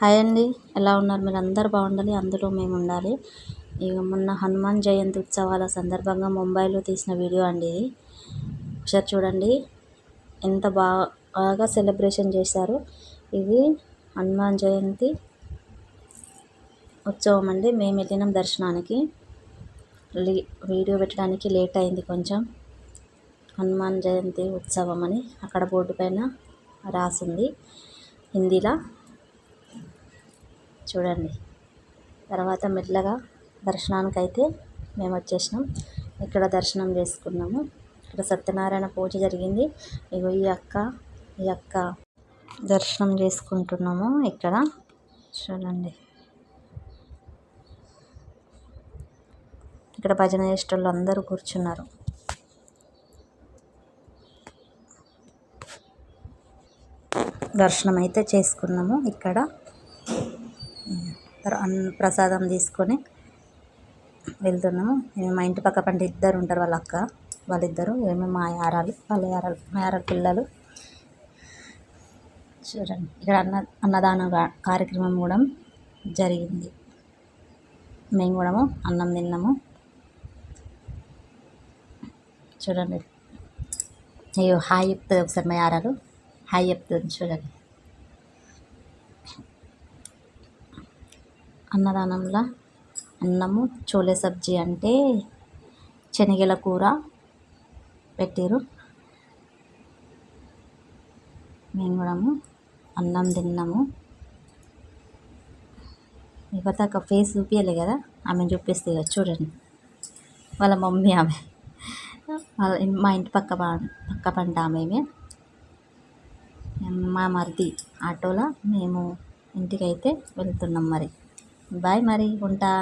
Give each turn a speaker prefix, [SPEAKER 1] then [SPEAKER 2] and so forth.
[SPEAKER 1] Hi అండి. ఎలా ఉన్నారు మీరు అందరు బాగుండాలి. అందులో మేము ఉండాలి ఇక మొన్న హనుమాన్ జయంతి ఉత్సవాల సందర్భంగా ముంబైలో తీసిన వీడియో అండి ఇది. ఒకసారి చూడండి. ఎంత బాగా సెలబ్రేషన్ చేశారు. ఇది హనుమాన్ జయంతి ఉత్సవం అండి. మేము వెళ్ళినాం దర్శనానికి. వీడియో పెట్టడానికి లేట్ అయింది కొంచెం. హనుమాన్ జయంతి ఉత్సవం అని అక్కడ బోర్డు పైన రాసింది. హిందీలో చూడండి. తర్వాత మెల్లగా దర్శనానికి అయితే మేము వచ్చేసినాం. ఇక్కడ దర్శనం చేసుకున్నాము. ఇక్కడ సత్యనారాయణ పూజ జరిగింది. ఇగో ఈ అక్క ఈ అక్క దర్శనం చేసుకుంటున్నాము ఇక్కడ. చూడండి. ఇక్కడ భజన చేసేటోళ్ళు అందరూ కూర్చున్నారు. దర్శనం అయితే చేసుకున్నాము ఇక్కడ. ప్రసాదం తీసుకొని వెళ్తున్నాము. మా ఇంటి పక్క పంట ఇద్దరు ఉంటారు వాళ్ళ అక్క వాళ్ళిద్దరు మేము మా యారాలు వాళ్ళ యారాలు మా యారాల పిల్లలు. చూడండి ఇక్కడ అన్న అన్నదాన కార్యక్రమం కూడా జరిగింది. మేము కూడా అన్నం తిన్నాము. చూడండి. అయ్యో హాయ్ చెప్తుంది ఒకసారి మా యారాలు. హాయ్ చెప్తుంది చూడండి. అన్నదానంలో అన్నము చోలే సబ్జీ అంటే శనగల కూర పెట్టారు మేము కూడా అన్నం తిన్నాము. ఇకపోతే ఒక ఫేస్ చూపించాలి కదా ఆమె చూపిస్తే కదా చూడండి. వాళ్ళ మమ్మీ ఆమె. వాళ్ళ మా ఇంటి పక్క పక్క పంట ఆమె మా మరిది ఆటోలో మేము ఇంటికైతే వెళ్తున్నాం మరి. బాయ్ మరి ఉంటా.